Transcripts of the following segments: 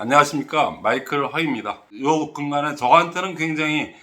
안녕하십니까 마이클 허입니다. 요 근간에 저한테는 굉장히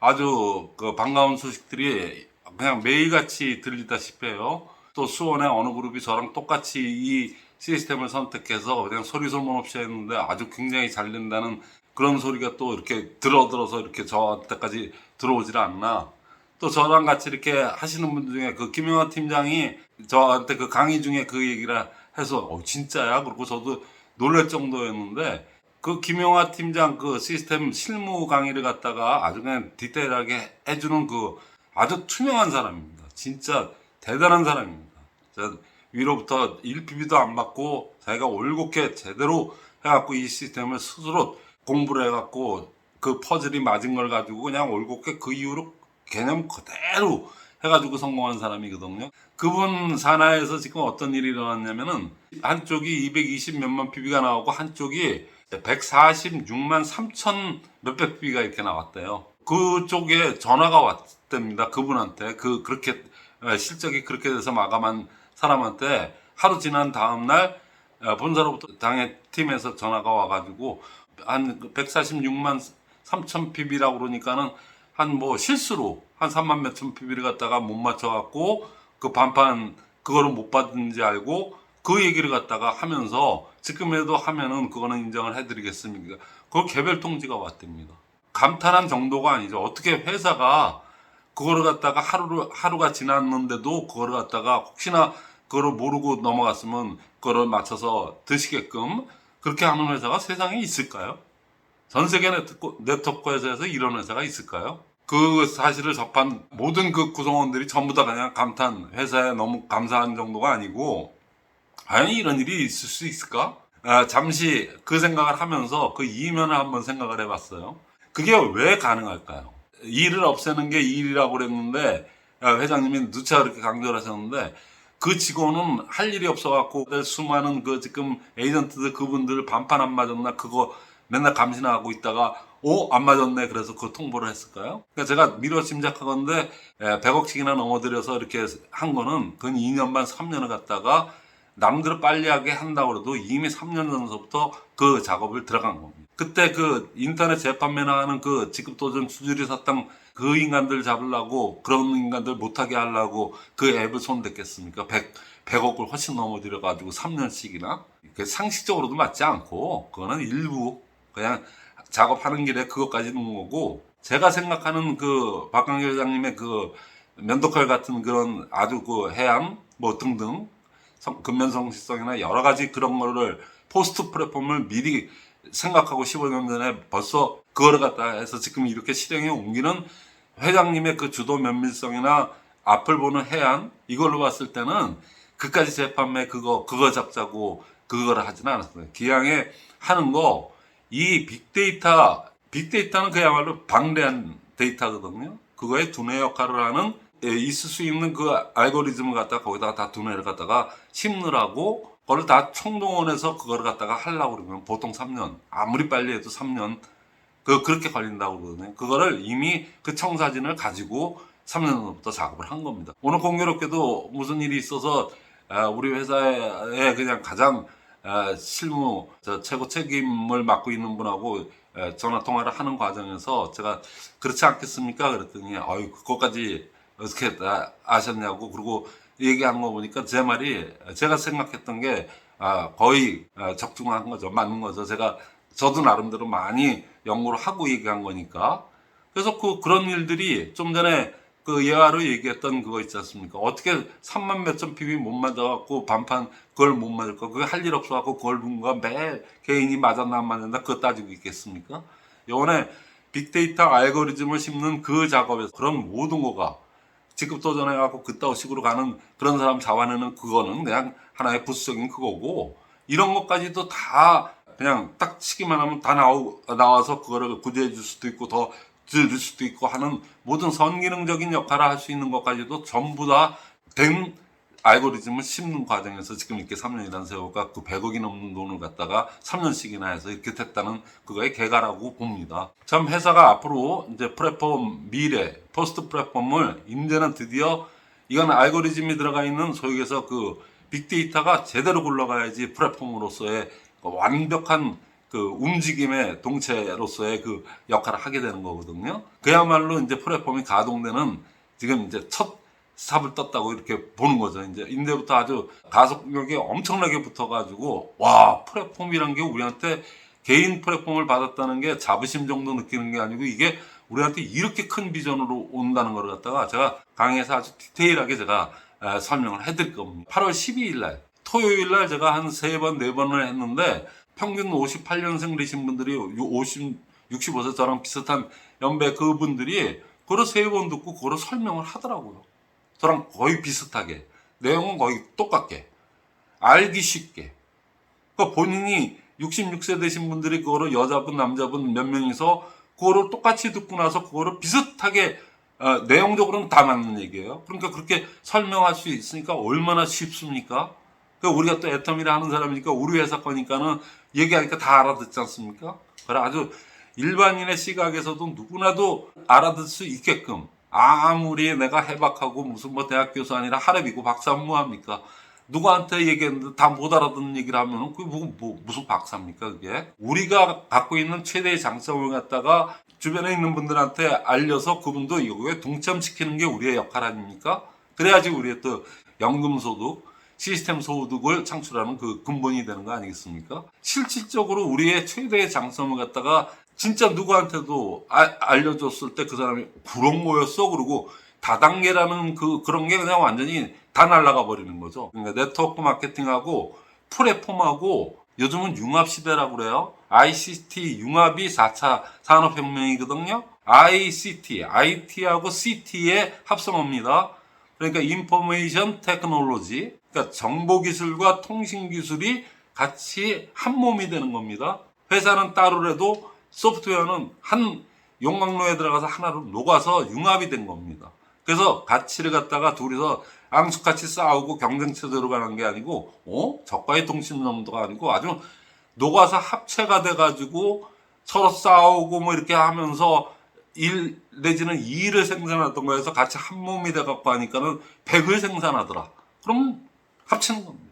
아주 그 반가운 소식들이 그냥 매일같이 들리다시피 해요. 또 수원의 어느 그룹이 저랑 똑같이 이 시스템을 선택해서 그냥 소리 소문 없이 했는데 아주 굉장히 잘 된다는 그런 소리가 또 이렇게 들어들어서 이렇게 저한테까지 들어오질 않나. 또 저랑 같이 이렇게 하시는 분 중에 그 김영환 팀장이 저한테 그 강의 중에 그 얘기를 해서 어 진짜야 그리고 저도 놀랄 정도였는데 그 김영하 팀장 그 시스템 실무 강의를 갖다가 아주 그냥 디테일하게 해주는 그 아주 투명한 사람입니다. 진짜 대단한 사람입니다. 저 위로부터 1PB도 안 받고 자기가 올곧게 제대로 해갖고 이 시스템을 스스로 공부를 해갖고 그 퍼즐이 맞은 걸 가지고 그냥 올곧게 그 이후로 개념 그대로 해가지고 성공한 사람이거든요. 그분 산하에서 지금 어떤 일이 일어났냐면은 한쪽이 220 몇만 PB가 나오고 한쪽이 146만 3천 몇백 PB가 이렇게 나왔대요. 그쪽에 전화가 왔답니다. 그분한테 그 그렇게 에, 실적이 그렇게 돼서 마감한 사람한테 하루 지난 다음 날 어, 본사로부터 당의 팀에서 전화가 와가지고 한 146만 3천 PB라고 그러니까는 한 뭐 실수로 한 3만 몇천 PB를 갖다가 못 맞춰갖고 그 반판 그거를 못 받은지 알고 그 얘기를 갖다가 하면서 지금에도 하면은 그거는 인정을 해드리겠습니다. 그 개별 통지가 왔답니다. 감탄한 정도가 아니죠. 어떻게 회사가 그거를 갖다가 하루를 하루가 지났는데도 그거를 갖다가 혹시나 그거를 모르고 넘어갔으면 그거를 맞춰서 드시게끔 그렇게 하는 회사가 세상에 있을까요? 전 세계 네트워크, 네트워크 회사에서 이런 회사가 있을까요? 그 사실을 접한 모든 그 구성원들이 전부 다 그냥 감탄, 회사에 너무 감사한 정도가 아니고, 과연 이런 일이 있을 수 있을까? 아, 잠시 그 생각을 하면서 그 이면을 한번 생각을 해봤어요. 그게 왜 가능할까요? 일을 없애는 게 일이라고 그랬는데, 아, 회장님이 누차 그렇게 강조를 하셨는데, 그 직원은 할 일이 없어갖고 수많은 그 지금 에이전트들 그분들 반판 안 맞았나 그거 맨날 감시하고 있다가 오 안 맞았네 그래서 그 통보를 했을까요? 그러니까 제가 미뤄 짐작하건데 100억씩이나 넘어들여서 이렇게 한 거는 근 2년 반 3년을 갖다가 남들을 빨리 하게 한다고 해도 이미 3년 전서부터 그 작업을 들어간 겁니다. 그때 그 인터넷 재판매나 하는 그 직급도전 주주리 사탕 그 인간들 잡으려고 그런 인간들 못하게 하려고 그 앱을 손댔겠습니까? 100, 100억을 훨씬 넘어들여 가지고 3년씩이나 상식적으로도 맞지 않고 그거는 일부 그냥 작업하는 길에 그것까지 넣은 거고 제가 생각하는 그 박강규 회장님의 그 면도칼 같은 그런 아주 그 해양 뭐 등등 성- 근면성실성이나 여러 가지 그런 거를 포스트 플랫폼을 미리 생각하고 15년 전에 벌써 그거를 갖다 해서 지금 이렇게 실행에 옮기는 회장님의 그 주도 면밀성이나 앞을 보는 해안 이걸로 봤을 때는 그까지 재판매 그거 그거 잡자고 그거를 하지는 않았어요. 기왕에 하는 거 이 빅데이터 빅데이터는 그야말로 방대한 데이터거든요. 그거에 두뇌 역할을 하는 예, 있을 수 있는 그 알고리즘을 갖다가 거기다가 다 두뇌를 갖다가 심느라고 그걸 다 총동원해서 그거를 갖다가 하려고 그러면 보통 3년 아무리 빨리 해도 3년 그 그렇게 걸린다고 그러거든요. 그거를 이미 그 청사진을 가지고 3년 전부터 작업을 한 겁니다. 오늘 공교롭게도 무슨 일이 있어서 아, 우리 회사에 그냥 가장 아, 실무 저 최고 책임을 맡고 있는 분하고 에, 전화 통화를 하는 과정에서 제가 그렇지 않겠습니까? 그랬더니 아유 그것까지 어떻게 다 아셨냐고 그리고 얘기하는 거 보니까 제 말이 제가 생각했던 게 아, 거의 아, 적중한 거죠. 맞는 거죠. 제가 저도 나름대로 많이 연구를 하고 얘기한 거니까. 그래서 그 그런 일들이 좀 전에 그 예화로 얘기했던 그거 있지 않습니까? 어떻게 3만 몇천 PB 못 맞아갖고 반판 그걸 못 맞을 거, 그게 할 일 없어갖고 그걸 누군가 매 개인이 맞았나 안 맞았나 그거 따지고 있겠습니까? 요번에 빅데이터 알고리즘을 심는 그 작업에서 그런 모든 거가 직급 도전해갖고 그따위 식으로 가는 그런 사람 잡아내는 그거는 그냥 하나의 부수적인 그거고 이런 것까지도 다 그냥 딱 치기만 하면 다 나오, 나와서 그거를 구제해 줄 수도 있고 더 들을 수도 있고 하는 모든 선기능적인 역할을 할 수 있는 것까지도 전부 다 된 알고리즘을 심는 과정에서 지금 이렇게 3년이라는 세월과 그 100억이 넘는 돈을 갖다가 3년씩이나 해서 이렇게 됐다는 그거의 개가라고 봅니다. 참 회사가 앞으로 이제 플랫폼 미래, 포스트 플랫폼을 이제는 드디어 이건 알고리즘이 들어가 있는 소위 해서 그 빅데이터가 제대로 굴러가야지 플랫폼으로서의 그 완벽한 그그 움직임의 동체로서의 그 역할을 하게 되는 거거든요. 그야말로 이제 플랫폼이 가동되는 지금 이제 첫 삽을 떴다고 이렇게 보는 거죠. 이제 인대부터 아주 가속력이 엄청나게 붙어가지고 와 플랫폼이란 게 우리한테 개인 플랫폼을 받았다는 게 자부심 정도 느끼는 게 아니고 이게 우리한테 이렇게 큰 비전으로 온다는 걸 갖다가 제가 강의에서 아주 디테일하게 제가 에, 설명을 해드릴 겁니다. 8월 12일 날 토요일 날 제가 한 세 번, 네 번을 했는데 평균 58년생 되신 분들이 50, 65세 저랑 비슷한 연배 그분들이 그걸 세 번 듣고 그걸 설명을 하더라고요. 저랑 거의 비슷하게. 내용은 거의 똑같게. 알기 쉽게. 그러니까 본인이 66세 되신 분들이 그거를 여자분, 남자분 몇 명이서 그거를 똑같이 듣고 나서 그거를 비슷하게 어, 내용적으로는 다 맞는 얘기예요. 그러니까 그렇게 설명할 수 있으니까 얼마나 쉽습니까? 그러니까 우리가 또 애텀이라 하는 사람이니까 우리 회사 거니까는 얘기하니까 다 알아듣지 않습니까? 그래 아주 일반인의 시각에서도 누구나도 알아듣을 수 있게끔 아무리 내가 해박하고 무슨 뭐 대학 교수 아니라 하랩이고 박사 뭐합니까? 누구한테 얘기했는데 다 못 알아듣는 얘기를 하면은 그게 뭐, 뭐, 무슨 박사입니까 그게? 우리가 갖고 있는 최대의 장점을 갖다가 주변에 있는 분들한테 알려서 그분도 이거에 동참시키는 게 우리의 역할 아닙니까? 그래야지 우리의 또 연금소득, 시스템 소득을 창출하는 그 근본이 되는 거 아니겠습니까? 실질적으로 우리의 최대의 장점을 갖다가 진짜 누구한테도 아- 알려줬을 때 그 사람이 그런 거였어 그러고 다단계라는 그 그런 게 그냥 완전히 다 날아가 버리는 거죠. 그러니까 네트워크 마케팅하고 플랫폼하고 요즘은 융합 시대라고 그래요. ICT 융합이 4차 산업혁명이거든요. ICT, IT하고 CT의 합성어입니다. 그러니까 인포메이션 테크놀로지, 그러니까 정보 기술과 통신 기술이 같이 한 몸이 되는 겁니다. 회사는 따로라도 소프트웨어는 한 용광로에 들어가서 하나로 녹아서 융합이 된 겁니다. 그래서 가치를 갖다가 둘이서 앙숙같이 싸우고 경쟁체제로 가는 게 아니고, 어? 저가의 통신nom도가 아니고 아주 녹아서 합체가 돼가지고 서로 싸우고 뭐 이렇게 하면서 일 내지는 이를 생산하던 거에서 같이 한 몸이 돼갖고 하니까는 백을 생산하더라. 그럼 합치는 겁니다.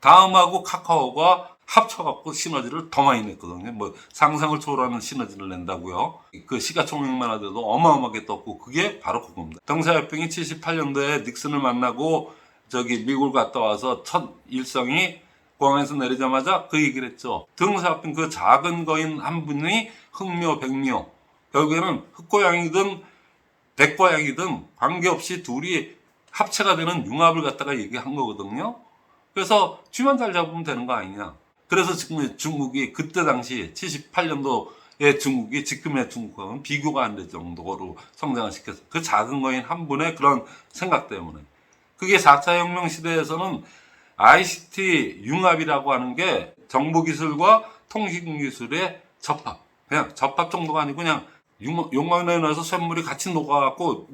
다음하고 카카오가 합쳐갖고 시너지를 더 많이 냈거든요. 뭐 상상을 초월하는 시너지를 낸다고요. 그 시가총액만 하더라도 어마어마하게 떴고 그게 바로 그겁니다. 등사협병이 78년도에 닉슨을 만나고 저기 미국을 갔다 와서 첫 일성이 공항에서 내리자마자 그 얘기를 했죠. 등사협병 그 작은 거인 한 분이 흑묘, 백묘 결국에는 흑고양이든 백고양이든 관계없이 둘이 합체가 되는 융합을 갖다가 얘기한 거거든요. 그래서 쥐만 잘 잡으면 되는 거 아니냐. 그래서 지금 중국이 그때 당시 78년도의 중국이 지금의 중국과는 비교가 안 될 정도로 성장을 시켰어. 그 작은 거인 한 분의 그런 생각 때문에. 그게 4차 혁명 시대에서는 ICT 융합이라고 하는 게 정보기술과 통신기술의 접합. 그냥 접합 정도가 아니고 그냥 용- 용광로에 넣어서 쇳물이 같이 녹아갖고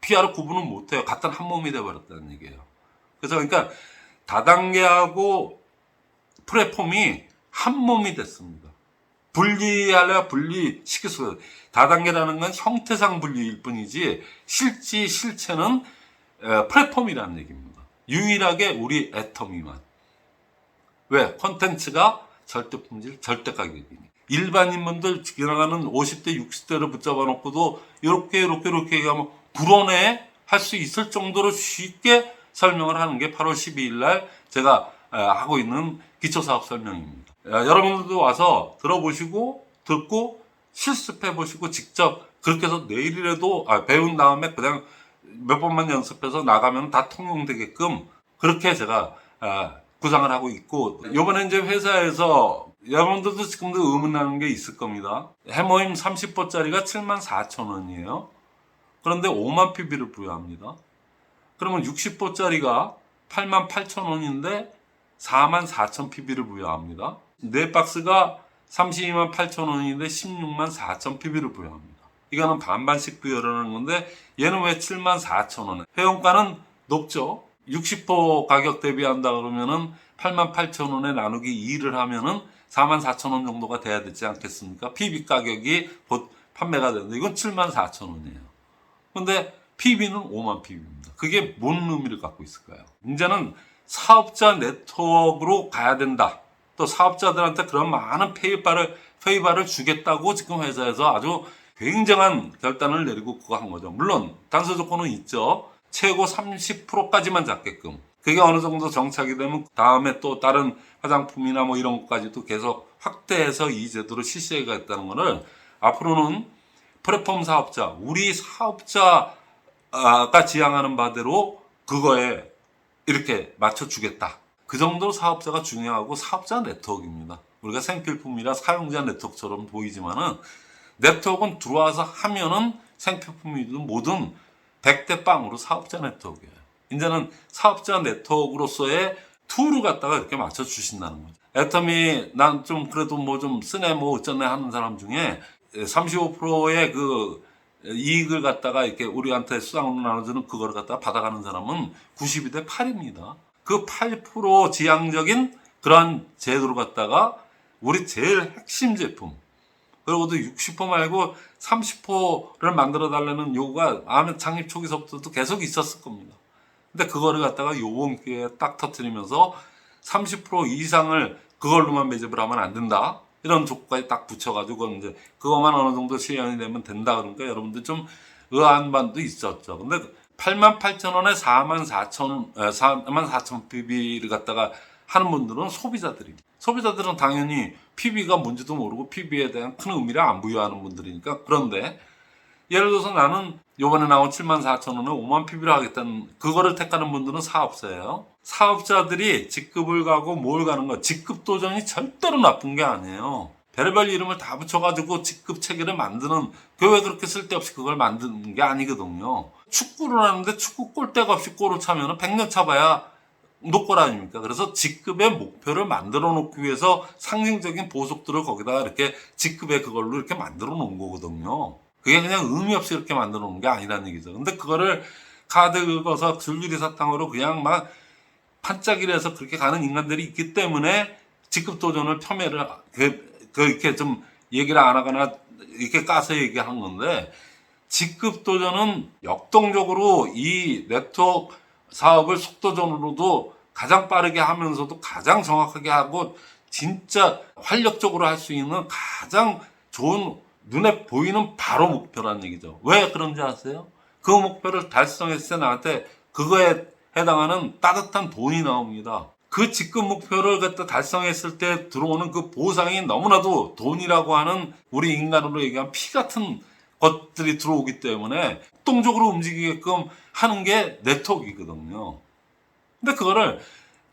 피아로 구분은 못해요. 같은 한 몸이 돼버렸다는 얘기예요. 그래서 그러니까 다단계하고 플랫폼이 한 몸이 됐습니다. 분리하려 없어요. 다단계라는 건 형태상 분리일 뿐이지 실지 실체는 에, 플랫폼이라는 얘기입니다. 유일하게 우리 애터미만. 왜? 컨텐츠가 절대 품질, 절대 가격이니. 일반인분들 지나가는 50대, 60대를 붙잡아 놓고도 이렇게, 이렇게, 이렇게 얘기하면 불어내 할 수 있을 정도로 쉽게 설명을 하는 게 8월 12일 날 제가 에, 하고 있는 기초사업 설명입니다. 에, 여러분들도 와서 들어보시고, 듣고, 실습해 보시고, 직접 그렇게 해서 내일이라도 아, 배운 다음에 그냥 몇 번만 연습해서 나가면 다 통용되게끔 그렇게 제가 아, 구상을 하고 있고 이번에 이제 회사에서 여러분들도 지금도 의문나는 게 있을 겁니다. 해모임 30보짜리가 7만 4천 원이에요. 그런데 5만 PB를 부여합니다. 그러면 60보짜리가 8만 8천 원인데 4만 4천 PB를 부여합니다. 네 박스가 32만 8천 원인데 16만 4천 PB를 부여합니다. 이거는 반반씩 부여를 하는 건데 얘는 왜 7만 4천 원에 회원가는 높죠. 60% 가격 대비한다 그러면은 8만 8천 원에 나누기 2를 하면은 4만 4천 원 정도가 돼야 되지 않겠습니까? PB 가격이 곧 판매가 되는데 이건 7만 4천 원이에요. 근데 PB는 5만 PB입니다. 그게 뭔 의미를 갖고 있을까요? 이제는 사업자 네트워크로 가야 된다. 또 사업자들한테 그런 많은 페이바를 페이바를 주겠다고 지금 회사에서 아주 굉장한 결단을 내리고 그거 한 거죠. 물론 단서 조건은 있죠. 최고 30%까지만 잡게끔. 그게 어느 정도 정착이 되면 다음에 또 다른 화장품이나 뭐 이런 것까지도 계속 확대해서 이 제도를 실시하겠다는 거를 앞으로는 플랫폼 사업자, 우리 사업자가 지향하는 바대로 그거에 이렇게 맞춰주겠다. 그 정도로 사업자가 중요하고 사업자 네트워크입니다. 우리가 생필품이라 사용자 네트워크처럼 보이지만은 네트워크는 들어와서 하면은 생필품이든 뭐든 100대 빵으로 사업자 네트워크예요. 이제는 사업자 네트워크로서의 툴을 갖다가 이렇게 맞춰 주신다는 거죠. 애터미 난좀 그래도 뭐 좀 쓰네 뭐 어쩌네 하는 사람 중에 35%의 그 이익을 갖다가 이렇게 우리한테 수당으로 나눠주는 그걸 갖다가 받아가는 사람은 92대 8입니다. 그 8% 지향적인 그런 제도를 갖다가 우리 제일 핵심 제품 그리고도 60% 말고 30%를 만들어 달라는 요구가 아마 창립 초기서부터도 계속 있었을 겁니다. 근데 그거를 갖다가 요번 기회에 딱 터트리면서 30% 이상을 그걸로만 매집을 하면 안 된다. 이런 조건까지 딱 붙여가지고 이제 그것만 어느 정도 실현이 되면 된다. 그러니까 여러분들 좀 의아한 반도 있었죠. 근데 8만 8천 원에 4만 4천, 4만 4천 PB를 갖다가 하는 분들은 소비자들입니다. 소비자들은 당연히 PB가 뭔지도 모르고 PB에 대한 큰 의미를 안 부여하는 분들이니까 그런데 예를 들어서 나는 요번에 나온 7만 4천 원에 5만 PB를 하겠다는 그거를 택하는 분들은 사업자예요. 사업자들이 직급을 가고 뭘 가는 거 직급 도전이 절대로 나쁜 게 아니에요. 별의별 이름을 다 붙여가지고 직급 체계를 만드는 그 왜 그렇게 쓸데없이 그걸 만드는 게 아니거든요. 축구를 하는데 축구 골대가 없이 골을 차면은 100년 차봐야 노골 아닙니까? 그래서 직급의 목표를 만들어 놓기 위해서 상징적인 보석들을 거기다가 이렇게 직급의 그걸로 이렇게 만들어 놓은 거거든요. 그게 그냥 의미 없이 이렇게 만들어 놓은 게 아니라는 얘기죠. 근데 그거를 카드 긁어서 줄줄이 사탕으로 그냥 막 반짝이라서 그렇게 가는 인간들이 있기 때문에 직급 도전을 폄훼를 그, 그 이렇게 좀 얘기를 안 하거나 이렇게 까서 얘기하는 건데 직급 도전은 역동적으로 이 네트워크 사업을 속도전으로도 가장 빠르게 하면서도 가장 정확하게 하고 진짜 활력적으로 할 수 있는 가장 좋은 눈에 보이는 바로 목표라는 얘기죠. 왜 그런지 아세요? 그 목표를 달성했을 때 나한테 그거에 해당하는 따뜻한 돈이 나옵니다. 그 직급 목표를 갖다 달성했을 때 들어오는 그 보상이 너무나도 돈이라고 하는 우리 인간으로 얘기하면 피 같은 것들이 들어오기 때문에 동적으로 움직이게끔 하는 게 네트워크이거든요. 근데 그거를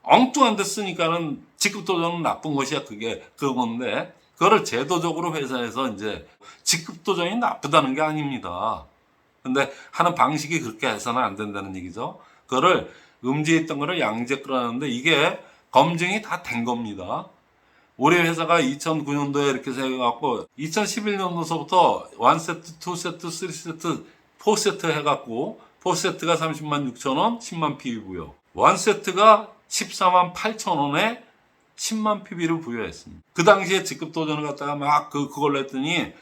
엉뚱한 데 쓰니까는 직급 도전은 나쁜 것이야 그게 그건데 그거를 제도적으로 회사에서 이제 직급 도전이 나쁘다는 게 아닙니다. 근데 하는 방식이 그렇게 해서는 안 된다는 얘기죠. 그거를 음지했던 거를 양지에 끌어놨는데 이게 검증이 다 된 겁니다. 우리 회사가 2009년도에 이렇게 해갖고 2011년도서부터 1세트, 2세트, 3세트, 4세트 해갖고 4세트가 30만 6천 원, 10만 PB고요. 1세트가 14만 8천 원에 10만 PB를 부여했습니다. 그 당시에 직급 도전을 갖다가 막 그, 그걸로 했더니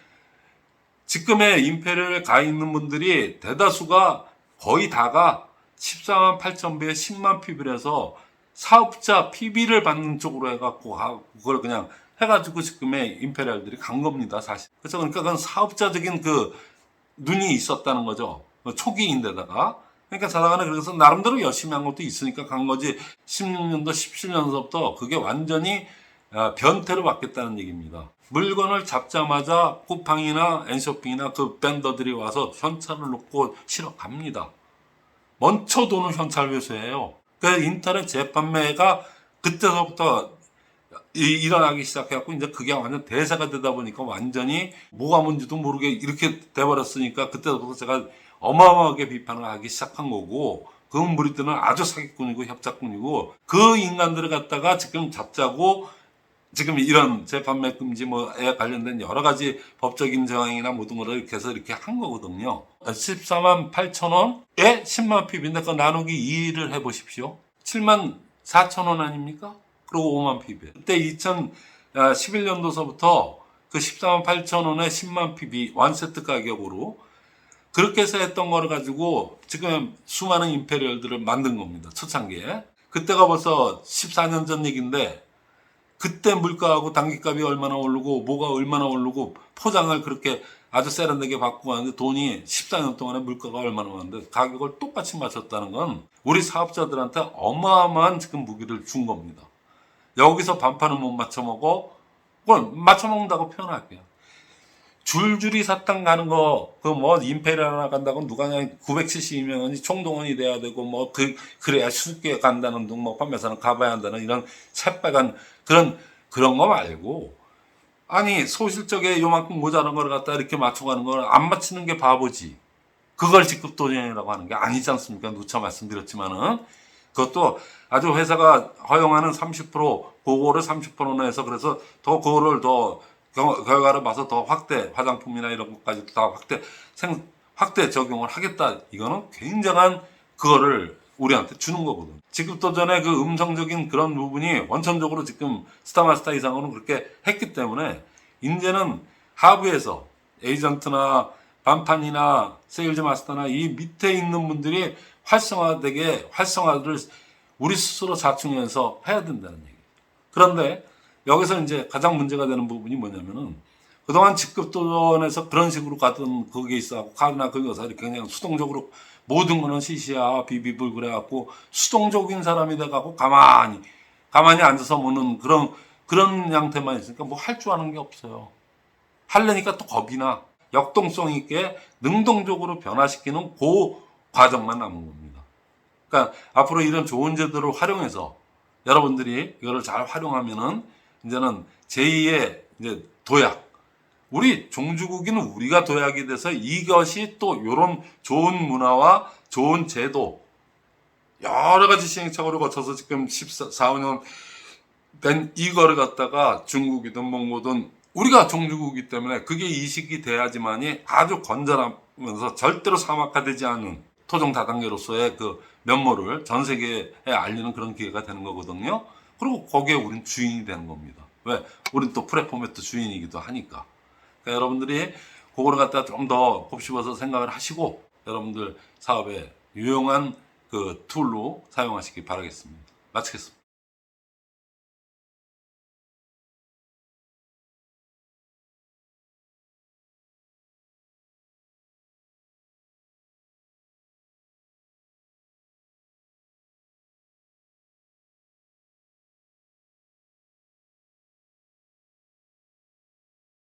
지금의 임페리얼에 가 있는 분들이 대다수가 거의 다가 14만 8천 배에 10만 PB를 해서 사업자 PB를 받는 쪽으로 해갖고 가- 그걸 그냥 해가지고 지금의 임페리얼들이 간 겁니다, 사실. 그래서 그러니까 그건 사업자적인 그 눈이 있었다는 거죠. 그 초기인데다가. 그러니까 자다가는 그래서 나름대로 열심히 한 것도 있으니까 간 거지 16년도, 17년서부터 그게 완전히 아, 변태로 바뀌었다는 얘기입니다. 물건을 잡자마자 쿠팡이나 엔쇼핑이나 그 밴더들이 와서 현찰을 놓고 실어 갑니다. 먼저 돈을 현찰 회수해요. 그 인터넷 재판매가 그때서부터 이- 일어나기 시작해갖고 이제 그게 완전 대세가 되다 보니까 완전히 뭐가 뭔지도 모르게 이렇게 돼버렸으니까 그때부터 제가 어마어마하게 비판을 하기 시작한 거고 그 무리들은 아주 사기꾼이고 협작꾼이고 그 인간들을 갖다가 지금 잡자고 지금 이런 재판매 금지 뭐에 관련된 여러 가지 법적인 정황이나 모든 거를 이렇게 해서 이렇게 한 거거든요. 14만 8천 원에 10만 PB인데 그 나누기 2를 해보십시오. 7만 4천 원 아닙니까? 그리고 5만 PB. 그때 2011년도서부터 그 14만 8천 원에 10만 PB 완세트 가격으로 그렇게 해서 했던 거를 가지고 지금 수많은 임페리얼들을 만든 겁니다. 초창기에. 그때가 벌써 14년 전 얘기인데 그때 물가하고 단기값이 얼마나 오르고 뭐가 얼마나 오르고 포장을 그렇게 아주 세련되게 바꾸고 하는데 돈이 14년 동안에 물가가 얼마나 오르는데 가격을 똑같이 맞췄다는 건 우리 사업자들한테 어마어마한 지금 무기를 준 겁니다. 여기서 반판을 못 맞춰먹어 그건 맞춰먹는다고 표현할게요. 줄줄이 사탕 가는 거, 그 뭐, 임페리얼 하나 간다고 누가 그냥 970명 원이 총동원이 돼야 되고, 뭐, 그, 그래야 쉽게 간다는 등, 뭐, 판매사는 가봐야 한다는 이런 새빨간 그런, 그런 거 말고, 아니, 소실적에 요만큼 모자란 걸 갖다 이렇게 맞춰가는 걸 안 맞추는 게 바보지. 그걸 직급 도전이라고 하는 게 아니지 않습니까? 누차 말씀드렸지만은. 그것도 아주 회사가 허용하는 30% 그거를 30%나 해서 그래서 더 그거를 더 경- 결과를 봐서 더 확대 화장품이나 이런 것까지 다 확대 생 확대 적용을 하겠다 이거는 굉장한 그거를 우리한테 주는 거거든. 지금도 전에 그 음성적인 그런 부분이 원천적으로 지금 스타마스터 이상으로는 그렇게 했기 때문에 이제는 하부에서 에이전트나 반판이나 세일즈 마스터나 이 밑에 있는 분들이 활성화되게 활성화를 우리 스스로 자충해서 해야 된다는 얘기. 그런데 여기서 이제 가장 문제가 되는 부분이 뭐냐면은 그동안 직급도전에서 그런 식으로 가던 거기에 있어갖고 카드나 그 여사 이렇게 그냥 수동적으로 모든 거는 시시야 비비불 그래갖고 수동적인 사람이 돼갖고 가만히 가만히 앉아서 보는 그런 그런 양태만 있으니까 뭐 할 줄 아는 게 없어요. 하려니까 또 겁이 나. 역동성 있게 능동적으로 변화시키는 그 과정만 남은 겁니다. 그러니까 앞으로 이런 좋은 제도를 활용해서 여러분들이 이거를 잘 활용하면은 이제는 제2의 이제 도약. 우리 종주국인 우리가 도약이 돼서 이것이 또 이런 좋은 문화와 좋은 제도 여러 가지 시행착오를 거쳐서 지금 14, 15년 된 이거를 갖다가 중국이든 몽고든 우리가 종주국이기 때문에 그게 이식이 돼야지만이 아주 건전하면서 절대로 사막화되지 않은 토종 다단계로서의 그 면모를 전 세계에 알리는 그런 기회가 되는 거거든요. 그리고 거기에 우린 주인이 되는 겁니다. 왜? 우린 또 프레포메트 주인이기도 하니까. 그러니까 여러분들이 그거를 갖다 좀더 곱씹어서 생각을 하시고 여러분들 사업에 유용한 그 툴로 사용하시기 바라겠습니다. 마치겠습니다.